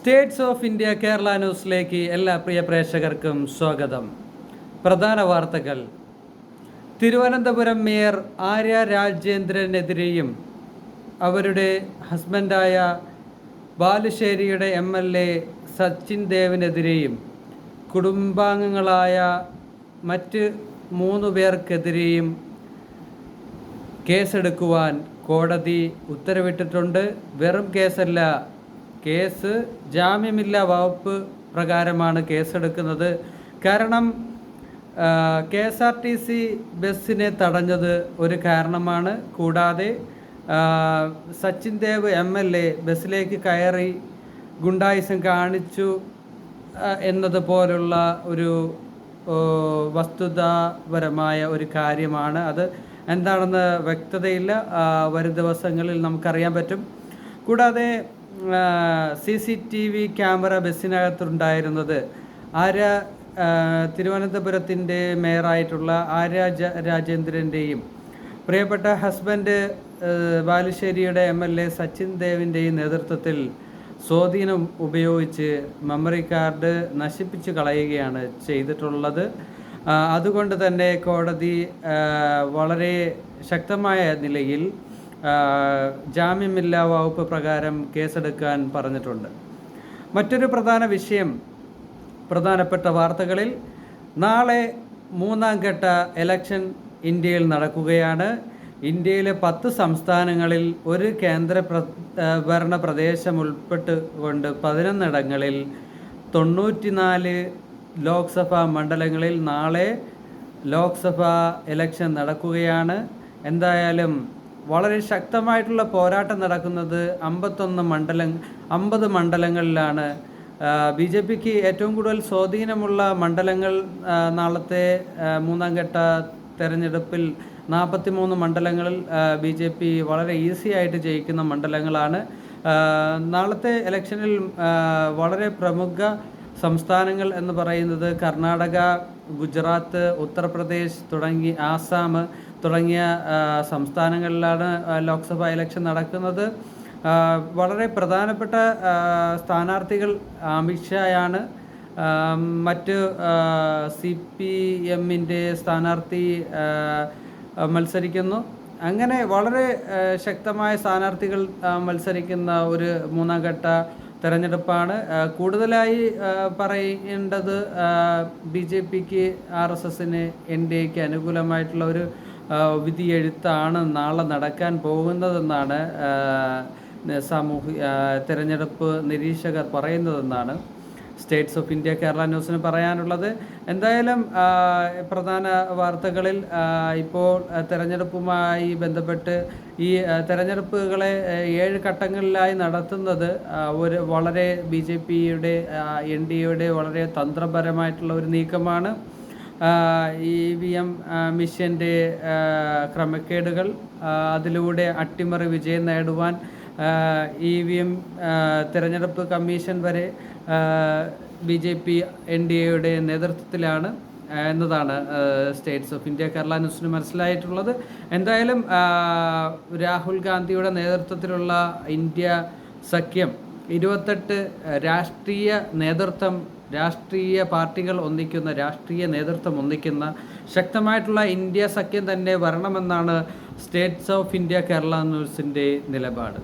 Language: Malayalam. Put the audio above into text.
സ്റ്റേറ്റ്സ് ഓഫ് ഇന്ത്യ കേരള ന്യൂസിലേക്ക് എല്ലാ പ്രിയ പ്രേക്ഷകർക്കും സ്വാഗതം. പ്രധാന വാർത്തകൾ. തിരുവനന്തപുരം മേയർ ആര്യ രാജേന്ദ്രനെതിരെയും അവരുടെ ഹസ്ബൻഡായ ബാലുശ്ശേരിയുടെ എം എൽ എ സച്ചിൻ ദേവിനെതിരെയും കുടുംബാംഗങ്ങളായ മറ്റ് മൂന്ന് പേർക്കെതിരെയും കേസെടുക്കുവാൻ കോടതി ഉത്തരവിട്ടിട്ടുണ്ട്. വെറും കേസല്ല കേസ് ജാമ്യമില്ലാ വകുപ്പ് പ്രകാരമാണ് കേസെടുക്കുന്നത്. കാരണം K S R T C ബസ്സിനെ തടഞ്ഞത് ഒരു കാരണമാണ്. കൂടാതെ Sachin Dev M L A ബസ്സിലേക്ക് കയറി ഗുണ്ടായിസം കാണിച്ചു എന്നതുപോലുള്ള ഒരു വസ്തുതാപരമായ ഒരു കാര്യമാണ് അത്. എന്താണെന്ന് വ്യക്തതയില്ല. വരും ദിവസങ്ങളിൽ നമുക്കറിയാൻ പറ്റും. കൂടാതെ C C T V camera ബസ്സിനകത്തുണ്ടായിരുന്നത് Arya തിരുവനന്തപുരത്തിന്റെ മേയറായിട്ടുള്ള ആര്യ രാജേന്ദ്രന്റെയും പ്രിയപ്പെട്ട ഹസ്ബൻഡ് ബാലുശ്ശേരിയുടെ എം എൽ എ സച്ചിൻ ദേവിന്റെയും നേതൃത്വത്തിൽ സ്വാധീനം ഉപയോഗിച്ച് മെമ്മറി കാർഡ് നശിപ്പിച്ച് കളയുകയാണ് ചെയ്തിട്ടുള്ളത്. അതുകൊണ്ട് തന്നെ കോടതി വളരെ ശക്തമായ നിലയിൽ ജാമ്യമില്ലാ വകുപ്പ് പ്രകാരം കേസെടുക്കാൻ പറഞ്ഞിട്ടുണ്ട്. മറ്റൊരു പ്രധാന വിഷയം പ്രധാനപ്പെട്ട വാർത്തകളിൽ നാളെ മൂന്നാം ഘട്ട എലക്ഷൻ ഇന്ത്യയിൽ നടക്കുകയാണ്. ഇന്ത്യയിലെ പത്ത് സംസ്ഥാനങ്ങളിൽ ഒരു കേന്ദ്ര പ്ര ഭരണ പ്രദേശം ഉൾപ്പെട്ട് കൊണ്ട് പതിനൊന്നിടങ്ങളിൽ തൊണ്ണൂറ്റിനാല് ലോക്സഭാ മണ്ഡലങ്ങളിൽ നാളെ ലോക്സഭാ ഇലക്ഷൻ നടക്കുകയാണ്. എന്തായാലും വളരെ ശക്തമായിട്ടുള്ള പോരാട്ടം നടക്കുന്നത് അമ്പത്തൊന്ന് മണ്ഡലം അമ്പത് മണ്ഡലങ്ങളിലാണ്. ബി ജെ പിക്ക് ഏറ്റവും കൂടുതൽ സ്വാധീനമുള്ള മണ്ഡലങ്ങൾ നാളത്തെ മൂന്നാം ഘട്ട തെരഞ്ഞെടുപ്പിൽ നാൽപ്പത്തി മൂന്ന് മണ്ഡലങ്ങളിൽ ബി ജെ പി വളരെ ഈസി ആയിട്ട് ജയിക്കുന്ന മണ്ഡലങ്ങളാണ്. നാളത്തെ ഇലക്ഷനിൽ വളരെ പ്രമുഖ സംസ്ഥാനങ്ങൾ എന്ന് പറയുന്നത് കർണാടക ഗുജറാത്ത് ഉത്തർപ്രദേശ് തുടങ്ങി ആസാം തുടങ്ങിയ സംസ്ഥാനങ്ങളിലാണ് ലോക്സഭ ഇലക്ഷൻ നടക്കുന്നത്. വളരെ പ്രധാനപ്പെട്ട സ്ഥാനാർത്ഥികൾ അമിത്ഷായാണ് മറ്റ് സി പി എമ്മിന്റെ സ്ഥാനാർത്ഥി മത്സരിക്കുന്നു. അങ്ങനെ വളരെ ശക്തമായ സ്ഥാനാർത്ഥികൾ മത്സരിക്കുന്ന ഒരു മൂന്നാം ഘട്ട തെരഞ്ഞെടുപ്പാണ്. കൂടുതലായി പറയേണ്ടത് ബി ജെ പിക്ക് ആർ എസ് എസിന് എൻ ഡി എക്ക് അനുകൂലമായിട്ടുള്ള ഒരു വിധി വിധിയെഴുത്താണ് നാളെ നടക്കാൻ പോകുന്നതെന്നാണ് സാമൂഹ്യ തെരഞ്ഞെടുപ്പ് നിരീക്ഷകർ പറയുന്നതെന്നാണ്. സ്റ്റേറ്റ്സ് ഓഫ് ഇന്ത്യ കേരള ന്യൂസിന് പറയാനുള്ളത്. എന്തായാലും പ്രധാന വാർത്തകളിൽ ഇപ്പോൾ തെരഞ്ഞെടുപ്പുമായി ബന്ധപ്പെട്ട് ഈ തെരഞ്ഞെടുപ്പുകളെ ഏഴ് ഘട്ടങ്ങളിലായി നടത്തുന്നത് ഒരു വളരെ ബി ജെ പിയുടെ എൻ ഡി എയുടെ വളരെ തന്ത്രപരമായിട്ടുള്ള ഒരു നീക്കമാണ്. ഇ വി എം മിഷന്റെ ക്രമക്കേടുകൾ അതിലൂടെ അട്ടിമറി വിജയം നേടുവാൻ ഇ വി എം തിരഞ്ഞെടുപ്പ് കമ്മീഷൻ വരെ B J P N D എയുടെ നേതൃത്വത്തിലാണ് എന്നതാണ് സ്റ്റേറ്റ്സ് ഓഫ് ഇന്ത്യ കേരള ന്യൂസിന് മനസ്സിലായിട്ടുള്ളത്. എന്തായാലും രാഹുൽ ഗാന്ധിയുടെ നേതൃത്വത്തിലുള്ള ഇന്ത്യ സഖ്യം ഇരുപത്തെട്ട് രാഷ്ട്രീയ നേതൃത്വം രാഷ്ട്രീയ പാർട്ടികൾ ഒന്നിക്കുന്ന രാഷ്ട്രീയ നേതൃത്വം ഒന്നിക്കുന്ന ശക്തമായിട്ടുള്ള ഇന്ത്യ സഖ്യം തന്നെ വരണമെന്നാണ് സ്റ്റേറ്റ്സ് ഓഫ് ഇന്ത്യ കേരള ന്യൂസിന്റെ നിലപാട്.